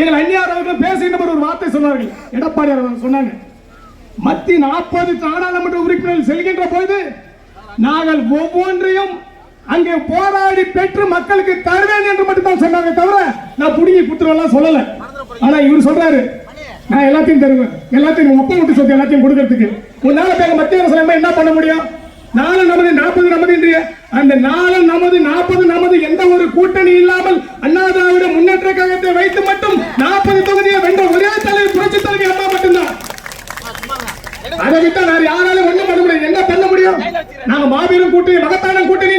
எங்கள் அந்நியார் அவர்கள் பேசுகின்ற ஒரு வார்த்தை சொன்னார்கள். எடப்பாடி அவர்கள் சொன்னாங்க மத்தி நாற்பது நாடாளுமன்ற உறுப்பினர்கள் செல்கின்ற போது நாங்கள் ஒவ்வொன்றையும் அங்கே போராடி பெற்று மக்களுக்கு தருவேன் என்று மட்டும்தான் சொன்னாங்க தவிர நான் புடுங்கி குத்துறவெல்லாம் சொல்லல. ஆனா இவர் சொல்றாரு நான் எல்லாத்தையும் தருவேன். எல்லாத்தையும் ஒப்பம் விட்டு சொத்து எல்லாத்தையும் கொடுக்கறதுக்கு. உன்னால பேங்க மத்திய அரசு என்ன பண்ண முடியும்? நாலு நமது நாற்பது நமது இன்றைய அந்த நாலு நமது நாற்பது நமது எந்த ஒரு கூட்டணி இல்லாமல் அண்ணாத முன்னேற்ற கழகத்தை வைத்து மட்டும் நாற்பது தொகுதியை வென்ற ஒரே தலைவர் புரட்சி தலைவர் அம்மா மட்டும்தான். அதை விட்டா நான் யாராலும் ஒண்ணும் பண்ண முடியாது. என்ன பண்ண முடியும்? நாங்க மாபெரும் கூட்டணி மகத்தான கூட்டணி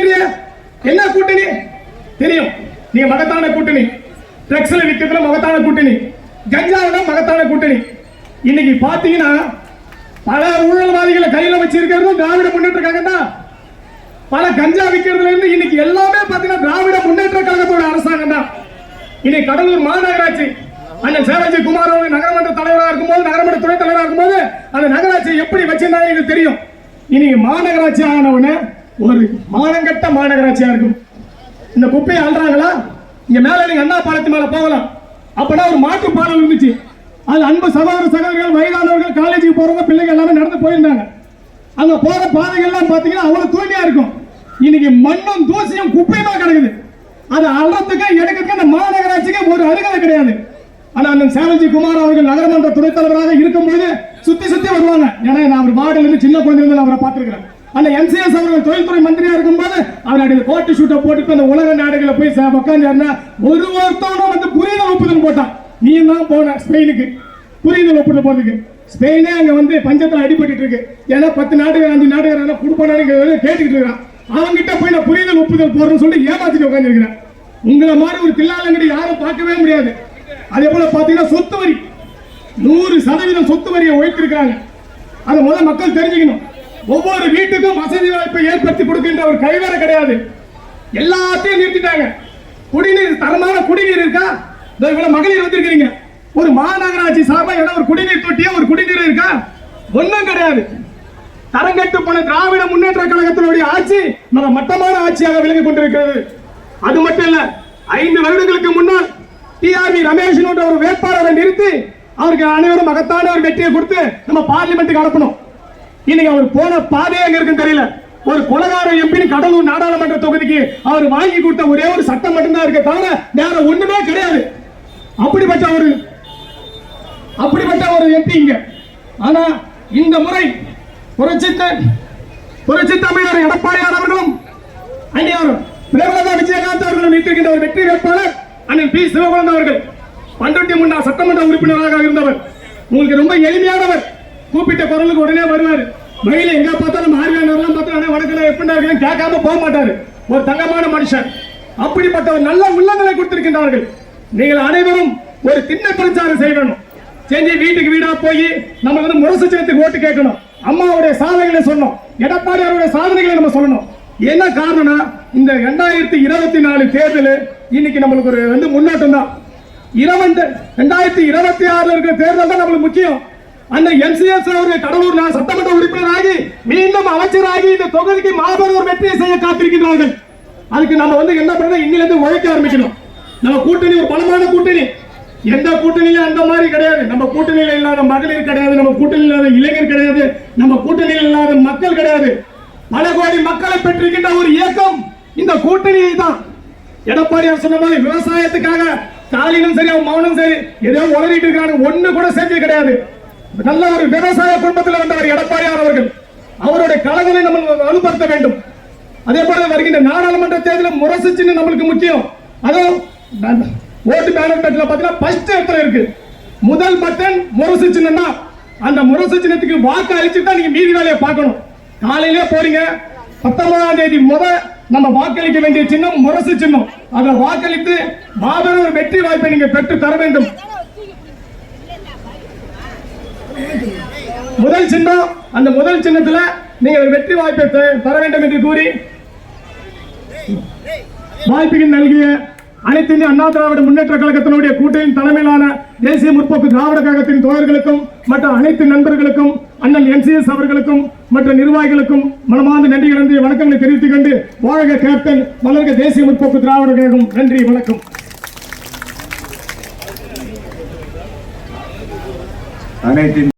என்ன கூட்டணி? தெரியும். நீங்க மகத்தான கூட்டணி. ட்ரக்ஸ்ல விற்கிறதுல மகத்தான கூட்டணி. கஞ்சாவில மகத்தான கூட்டணி. இன்னைக்கு பாத்தீங்கன்னா பல ஊழல்வாதிகளை கையில வச்சிருக்கிறதும் திராவிட முன்னேற்ற கழகம் தான் பல கஞ்சா விற்கிறதுல இருந்து இன்னைக்கு எல்லாமே பாத்தீங்கன்னா திராவிட முன்னேற்ற கழகத்தோட அரசாங்கம் தான் இன்னைக்கு கடலூர் மாநகராட்சி அண்ணன் சேவஞ்சி குமார் அவர்கள் நகரமன்ற தலைவராக இருக்கும்போது நகரமன்ற துணைத் தலைவராக இருக்கும்போது அந்த நகராட்சி எப்படி வச்சிருந்தாங்க எனக்கு தெரியும். இனி மாநகராட்சி ஆனவுடனே ஒரு மானங்கட்ட மாநகராட்சியா இருக்கும். இந்த குப்பையை அழுறாங்களா இங்க மேல நீங்க அண்ணா பாலத்து மேல போகலாம். அப்பனா ஒரு மாற்று பாலம் இருந்துச்சு. அது அன்பு சகோதர சகோதரிகள் வயதானவர்கள் காலேஜுக்கு போறவங்க பிள்ளைங்க எல்லாமே நடந்து போயிருந்தாங்க. அங்க போற பாதைகள்லாம் பாத்தீங்கன்னா அவ்வளவு தூய்மையா இருக்கும். இன்னைக்கு மண்ணும் தூசியும் குப்பையுமா கிடக்குது. அது அறத்துக்கு எடுக்கிறதுக்கு அந்த மாநகராட்சிக்கு ஒரு அருகதை கிடையாது. ஆனா அந்த சேவல்ஜி குமார் அவர்கள் நகரமன்ற துணைத் தலைவராக இருக்கும்போது சுத்தி சுத்தி வருவாங்க. ஏன்னா நான் அவர் வார்டுல இருந்து சின்ன குழந்தைல அவரை பார்த்திருக்கிறேன். அந்த எம்சிஎஸ் அவர்கள் தொழில்துறை மந்திரியா இருக்கும்போது அடி கோட்டு ஷூட்டை போட்டுட்டு அந்த உலக நாடுகளை போய் சே- ஒரு ஒருத்தவனும் வந்து புரிதல் ஒப்புதல் போட்டான். நீ தான் போன ஸ்பெயினுக்கு. புரிதல் ஒப்புதல் போறதுக்கு. ஸ்பெயினே அங்க வந்து பஞ்சத்தில் அடிபட்டு இருக்கு. ஏன்னா பத்து நாடுகள் அஞ்சு நாடுகள் கொடுப்பானு கேட்டுக்கிட்டு இருக்கான். அவங்கிட்ட போய் நான் புரிதல் ஒப்புதல் போறேன்னு சொல்லி ஏமாத்திட்டு உட்காந்துருக்கிறேன் உங்களை மாதிரி ஒரு தில்லாலங்கடி யாரும் பார்க்கவே முடியாது. அதே போல பாத்தீங்கன்னா சொத்து வரி. நூறு சதவீதம் சொத்து வரியை உயர்த்திருக்காங்க அதை முதல் மக்கள் தெரிஞ்சுக்கணும். ஒவ்வொரு வீட்டுக்கும் வசதி வாய்ப்பை ஏற்படுத்தி கொடுக்கின்ற ஒரு கைவேற கிடையாது. எல்லாத்தையும் நிறுத்திட்டாங்க. குடிநீர் தரமான குடிநீர் இருக்கா? இவ்வளவு மகளிர் வந்திருக்கிறீங்க. ஒரு மாநகராட்சி சார்பாக ஏதோ ஒரு குடிநீர் தொட்டியா ஒரு குடிநீர் இருக்கா? ஒண்ணும் கிடையாது. தரங்கட்டு போன திராவிட ஆட்சி நம்ம மட்டமான ஆட்சியாக விளங்கிக் கொண்டிருக்கிறது. அது மட்டும் இல்ல ஐந்து வருடங்களுக்கு முன்னால் டிஆர்பி ரமேஷ் ஒரு வேட்பாளரை நிறுத்தி அவருக்கு அனைவரும் மகத்தான ஒரு வெற்றியை கொடுத்து நம்ம பார்லிமெண்ட்டுக்கு அனுப்பணும். இன்னைக்கு அவர் போன பாதையே எங்க இருக்குன்னு தெரியல. ஒரு குலகார எம்பி கடலூர் நாடாளுமன்ற தொகுதிக்கு அவர் வாங்கி கொடுத்த ஒரே ஒரு சட்டம் மட்டும்தான் இருக்க தவிர வேற ஒண்ணுமே கிடையாது. அப்படிப்பட்ட ஒரு அப்படிப்பட்ட ஒரு எம்பி இங்க. ஆனா இந்த முறை புரட்சித்த புரட்சி தமிழர் எடப்பாடியார் அவர்களும் அந்நியாரும் பிரேமலதா விஜயகாந்த் அவர்களும் நீட்டிருக்கின்ற ஒரு வெற்றி வேட்பாளர் அண்ணன் பி சிவகுழந்தை அவர்கள். பண்ருட்டி முன்னாள் சட்டமன்ற உறுப்பினராக இருந்தவர். உங்களுக்கு ரொம்ப எளிமையானவர். கூப்பிட்ட குரலுக்கு உடனே வருவார். வழியில எங்க பார்த்தாலும் ஆர்வியானவர்லாம் பார்த்தா வடக்கில் வணக்கம் எப்படி கேட்காம போக மாட்டாரு. ஒரு தங்கமான மனுஷன். அப்படிப்பட்ட ஒரு நல்ல உள்ளங்களை கொடுத்திருக்கின்றார்கள். நீங்கள் அனைவரும் ஒரு திண்ண பிரச்சாரம் செய்யணும். செஞ்சு வீட்டுக்கு வீடா போய் நம்ம வந்து முரசு சின்னத்துக்கு ஓட்டு கேட்கணும். அம்மாவுடைய சாதனைகளை சொல்லணும். எடப்பாடி அவருடைய சாதனைகளை நம்ம சொல்லணும். என்ன காரணம்னா இந்த ரெண்டாயிரத்தி இருபத்தி நாலு தேர்தல் இன்னைக்கு நம்மளுக்கு ஒரு வந்து முன்னோட்டம் தான். இருபது ரெண்டாயிரத்தி இருபத்தி ஆறுல இருக்கிற தேர்தல் தான் நம்மளுக்கு முக்கியம். அந்த எம்சிஎஸ் அவர்கள் கடலூர் நான் சட்டமன்ற உறுப்பினராகி மீண்டும் அமைச்சராகி இந்த தொகுதிக்கு மாபெரும் ஒரு வெற்றியை செய்ய காத்திருக்கின்றார்கள். அதுக்கு நம்ம வந்து என்ன பண்ணணும்? இன்னிலிருந்து உழைக்க ஆரம்பிக்கணும். நம்ம கூட்டணி ஒரு பலமான கூட்டணி. எந்த கூட்டணியிலும் அந்த மாதிரி கிடையாது. நம்ம கூட்டணியில் இல்லாத மகளிர் கிடையாது நம்ம கூட்டணியில் இல்லாத இளைஞர் கிடையாது நம்ம கூட்டணியில் இல்லாத மக்கள் கிடையாது. பல கோடி மக்களை பெற்றிருக்கின்ற ஒரு இயக்கம் இந்த கூட்டணியை தான். எடப்பாடியார் சொன்ன மாதிரி விவசாயத்துக்காக ஸ்டாலினும் சரி அவன் மௌனம் சரி ஏதோ உளறிட்டு இருக்காங்க. ஒண்ணு கூட செஞ்சது கிடையாது. நல்ல ஒரு விவசாய குடும்பத்தில் வந்தவர் எடப்பாடியார் அவர்கள். அவருடைய கலங்களை நம்ம வலுப்படுத்த வேண்டும். அதே போல வருகின்ற நாடாளுமன்ற தேர்தலில் முரசு நம்மளுக்கு முக்கியம். அதுவும் ஓட்டு பேனர் பட்டியல பார்த்தீங்கன்னா ஃபர்ஸ்ட் இடத்துல இருக்கு? முதல் பட்டன் முரசு சின்னம் தான் அந்த முரசு சின்னத்துக்கு வாக்கு அழிச்சுட்டு தான் நீங்க மீதி வேலையை பார்க்கணும். காலையிலே போறீங்க. பத்தொன்பதாம் தேதி முத நம்ம வாக்களிக்க வேண்டிய சின்னம் முரசு சின்னம். அதை வாக்களித்து மாபெரும் ஒரு வெற்றி வாய்ப்பை நீங்க பெற்று தர வேண்டும். முதல் சின்னம் அந்த முதல் சின்னத்துல நீங்க ஒரு வெற்றி வாய்ப்பை தர வேண்டும் என்று கூறி வாய்ப்புகள் நல்கிய அனைத்து அண்ணா திராவிட முன்னேற்ற கழகத்தினுடைய கூட்டணியின் தலைமையிலான தேசிய முற்போக்கு திராவிட கழகத்தின் தோழர்களுக்கும் மற்ற அனைத்து நண்பர்களுக்கும் அண்ணன் எம்சிஎஸ் அவர்களுக்கும் மற்ற நிர்வாகிகளுக்கும் மனமார்ந்த நன்றி கலந்து வணக்கங்களை தெரிவித்துக் கொண்டு வாழ்க கேப்டன் வளர்க தேசிய முற்போக்கு திராவிட கழகம். நன்றி வணக்கம். அனைத்து